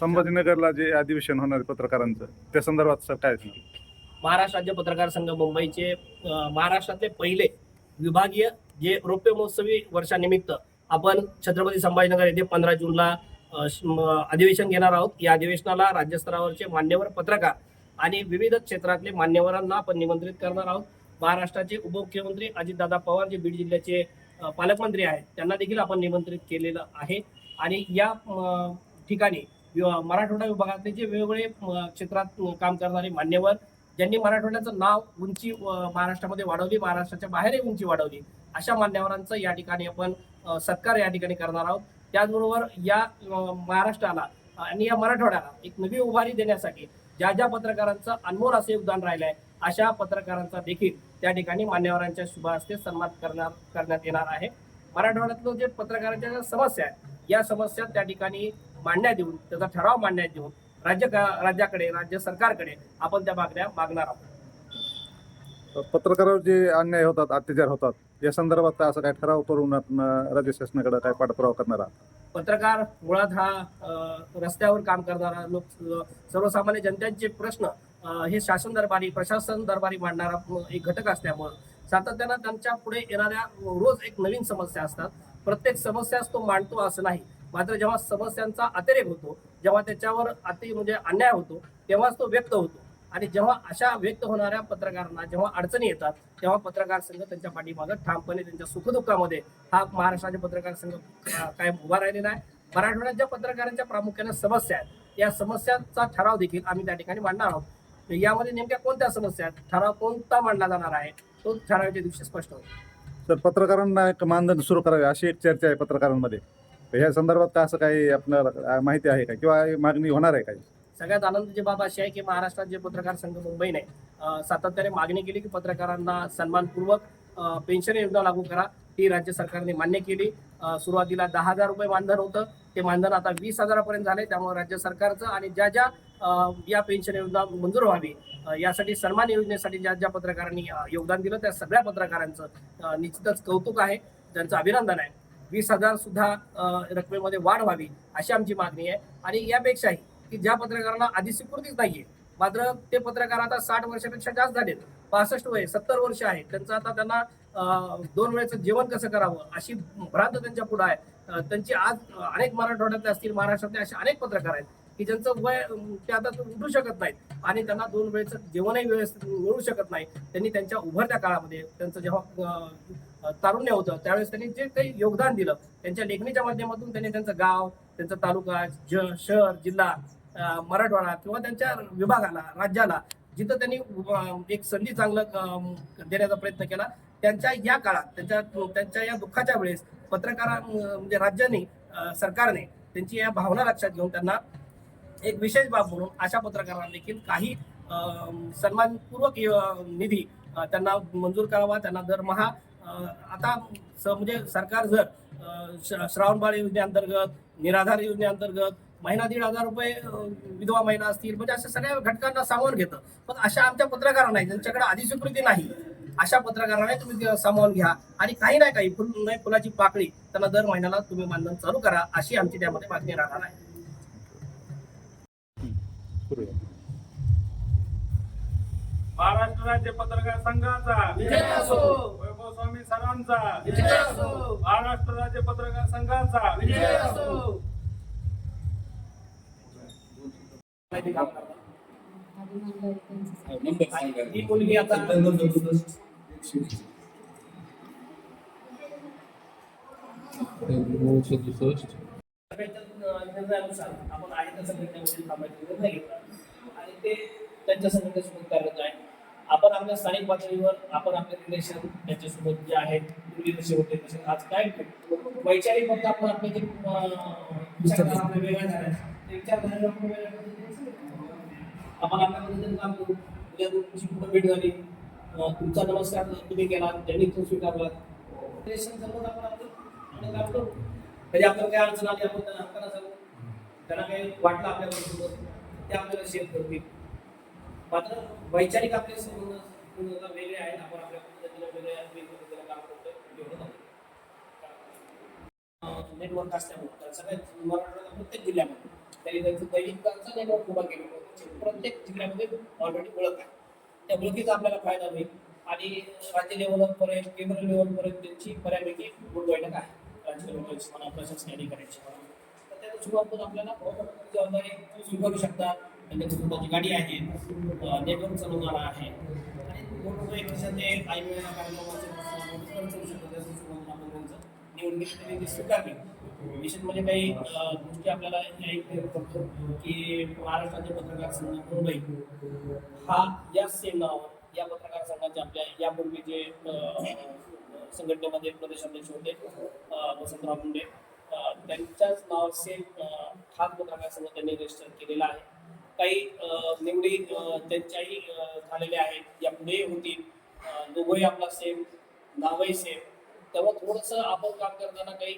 संभाजीनगरला जे अधिवेशन होणार आहे पत्रकारांचं त्या संदर्भात सर काय सांगाल? महाराष्ट्र राज्य पत्रकार संघ मुंबईचे महाराष्ट्रातले पहिले विभागीय जे रौप्य महोत्सवी वर्षानिमित्त आपण छत्रपती संभाजीनगर येथे पंधरा जूनला श- म- अधिवेशन घेणार आहोत. या अधिवेशनाला राज्यस्तरावरचे मान्यवर पत्रकार आणि विविध क्षेत्रातले मान्यवरांना आपण निमंत्रित करणार आहोत. महाराष्ट्राचे उपमुख्यमंत्री अजितदादा पवार जे बीड जिल्ह्याचे अ, पालकमंत्री आहेत त्यांना देखील आपण निमंत्रित केलेलं आहे. आणि या ठिकाणी मराठवाडा विभागातले जे वेगवेगळे क्षेत्रात काम करणारे मान्यवर ज्यांनी मराठवाड्याचं नाव उंची महाराष्ट्रामध्ये वाढवली महाराष्ट्राच्या बाहेरही उंची वाढवली अशा मान्यवरांचं या ठिकाणी आपण सत्कार या ठिकाणी करणार आहोत. त्याचबरोबर या महाराष्ट्राला आणि या मराठवाड्याला एक नवी उभारी देण्यासाठी ज्या ज्या पत्रकारांचं अनमोल असं योगदान राहिलं आहे अशा पत्रकारांचा देखील त्या ठिकाणी मान्यवरांच्या शुभ हस्ते सन्मान करणार करण्यात येणार आहे. मराठवाड्यातलं जे पत्रकारांच्या ज्या समस्या आहेत या समस्या त्या ठिकाणी मांडण्यात येऊन त्याचा ठराव मांडण्यात येऊन राज्य राज्याकडे राज्य सरकारकडे आपण त्या मागण्या मागणार आहोत. पत्रकारावर जे अन्याय होतात अत्याचार होतात या संदर्भात काय असं काय ठराव करून आपण राज्य शासनाकडे काय पाठपुरावा करणार आहात? पत्रकार मुळात हा रस्त्यावर काम करणारा लोक सर्वसामान्य जनतेचे प्रश्न हे शासन दरबारी प्रशासन दरबारी मांडणारा एक घटक असल्यामुळं सातत्यानं त्यांच्या पुढे येणाऱ्या रोज एक नवीन समस्या असतात. प्रत्येक समस्याच तो मांडतो असं नाही. मात्र जेव्हा समस्यांचा अतिरेक होतो जेव्हा त्याच्यावर अति म्हणजे अन्याय होतो तेव्हाच तो व्यक्त होतो. आणि जेव्हा अशा व्यक्त होणाऱ्या पत्रकारांना जेव्हा अडचणी येतात तेव्हा पत्रकार संघ त्यांच्या पाठीमागं ठामपणे त्यांच्या सुखदुःखामध्ये हा महाराष्ट्राचे पत्रकार संघ कायम उभा राहिलेला आहे. मराठवाड्यात ज्या पत्रकारांच्या प्रामुख्याने समस्या आहेत या समस्यांचा ठराव देखील आम्ही त्या ठिकाणी मांडणार आहोत. यामध्ये नेमक्या कोणत्या समस्या आहेत? ठराव कोणता मांडला जाणार आहे? तो ठरावाच्या दिवशी स्पष्ट होईल. तर पत्रकारांना एक मानधन सुरू करावे अशी एक चर्चा आहे पत्रकारांमध्ये. तर ह्या संदर्भात का असं काही आपल्याला माहिती आहे का? किंवा मागणी होणार आहे काही? सगळ्यात आनंदाची बाब अशी आहे की महाराष्ट्रात जे पत्रकार संघ मुंबईने सातत्याने मागणी केली की पत्रकारांना सन्मानपूर्वक पेन्शन योजना लागू करा. ती राज्य सरकारने मान्य केली. सुरुवातीला दहा हजार रुपये मानधन होतं. ते मानधन आता वीस हजारापर्यंत झाले त्यामुळे राज्य सरकारचं आणि ज्या ज्या या पेन्शन योजना मंजूर व्हावी यासाठी सन्मान योजनेसाठी ज्या ज्या पत्रकारांनी योगदान दिलं त्या सगळ्या पत्रकारांचं निश्चितच कौतुक आहे. त्यांचं अभिनंदन आहे. वीस हजार सुद्धा रकमेमध्ये वाढ व्हावी अशी आमची मागणी आहे. आणि यापेक्षाही की ज्या पत्रकारांना आधी स्वीकृतीच नाहीये मात्र ते पत्रकार आता साठ वर्षापेक्षा जास्त झालेत पासष्ट वय सत्तर वर्ष आहे त्यांचं आता त्यांना दोन वेळेचं जेवण कसं करावं अशी भ्रांत त्यांच्या पुढे आहे. त्यांची आज अनेक मराठवाड्यातले असतील महाराष्ट्रातले असे अनेक पत्रकार आहेत. की ज्यांचं वय ते आता उठू शकत नाहीत. आणि त्यांना दोन वेळेचं जेवणही व्यवस्थित मिळू शकत नाही. त्यांनी त्यांच्या उभरत्या काळामध्ये त्यांचं जेव्हा तारुण्य होतं त्यावेळेस त्यांनी जे काही योगदान दिलं त्यांच्या लेखणीच्या माध्यमातून त्यांनी त्यांचं गाव त्यांचा तालुका ज शहर जिल्हा मराठवाडा किंवा त्यांच्या विभागाला राज्याला जिथं त्यांनी एक संधी चांगलं देण्याचा प्रयत्न केला त्यांच्या या काळात त्यांच्या त्यांच्या या दुःखाच्या वेळेस पत्रकारा म्हणजे राज्याने सरकारने त्यांची या भावना लक्षात घेऊन त्यांना एक विशेष बाब म्हणून अशा पत्रकारांना देखील काही सन्मानपूर्वक निधी त्यांना मंजूर करावा त्यांना दरमहा आता स- म्हणजे सरकार जर श्रावणबाळ योजनेअंतर्गत निराधार योजनेअंतर्गत महिना दीड हजार रुपये विधवा महिला असतील म्हणजे अशा सगळ्या घटकांना सामावून घेतं. पण अशा आमच्या पत्रकारांना ज्यांच्याकडे अधिस्वीकृती नाही अशा पत्रकारांना तुम्ही सामावून घ्या. आणि काही नाही काही फुल नाही फुलाची पाकळी त्यांना दर महिन्याला तुम्ही मानधन चालू करा अशी आमची त्यामध्ये मागणी राहणार आहे. महाराष्ट्र राज्य पत्रकार संघाचा विजय असो. वैभव स्वामी सरांचा विजय असो. महाराष्ट्र राज्य पत्रकार संघाचा विजय असो. ही मुलगी आता निर्णयानुसार आपण आहे त्या निर्णयामध्ये थांबायचा निर्णय घेतला आणि ते त्यांच्या संघटनेसोबत कार्यरत आहे आपण आपल्या स्थानिक पातळीवर आपण आपले रिलेशन त्यांच्यासोबत जे आहेत रिलेशन होते तसे आज काय वैचारिक फक्त आपण आपले जे वेगळ्या झाल्या ते विचारधारेला आपण वेगळ्या आपल्या पद्धतीने काम करू उद्या तुमची कुठं भेट झाली तुमचा नमस्कार तुम्ही केला त्यांनी तो स्वीकारला. रिलेशन सर्व आपण आपलं आपलं काम करू कधी आपल्याला काही अडचण आली आपण त्यांना हक्काला सांगू. त्यांना काही वाटलं आपल्याबरोबर ते आपल्याला शेअर करतील. मात्र वैचारिक आपले संबंध वेगळे आहेत. आपण आपल्या पद्धतीने वेगळ्या वेगवेगळ्या काम करतोय. एवढं नेटवर्क असल्यामुळे. तर सगळ्यात मराठवाड्यात प्रत्येक जिल्ह्यामध्ये त्यांनी त्यांचं दैनिकांचं नेटवर्क उभा केलं आहे. प्रत्येक जिल्ह्यामध्ये ऑलरेडी ओळख आहे. त्या ओळखीचा आपल्याला फायदा होईल. आणि राज्य लेवलपर्यंत केंद्र लेवलपर्यंत त्यांची बऱ्यापैकी गुड बैठक आहे. राज्य लेवलची म्हणा प्रशासकीय अधिकाऱ्यांची म्हणा तर त्या दृष्टिकोनातून आपल्याला जबाबदारी स्वीकारू शकतात त्यांची म्हणजे स्वतःची गाडी आहे नेटवर्क चालवणारा आहे. आणि मोठमोठे एक वर्षात ते ऐनवेळेला कार्यक्रमाचे मोठं चालू शकतात त्या दृष्टिकोनातून आपण त्यांचं निवडणूक त्यांनी ती स्वीकारली. विशेष म्हणजे काही गोष्टी आपल्याला करतो की महाराष्ट्राचे पत्रकार संघ मुंबई हा या सेम नावावर या पत्रकार संघाचे आपल्या यापूर्वी जे संघटनेमध्ये प्रदेश अध्यक्ष होते. वसंतराव मुंडे. त्यांच्याच नाव सेम खास पत्रकार संघ त्यांनी रजिस्टर केलेला आहे. काही निवडी त्यांच्याही झालेल्या आहेत. या पुढे होतील दोघंही आपला सेम नावही सेम तेव्हा थोडंसं आपण काम करताना काही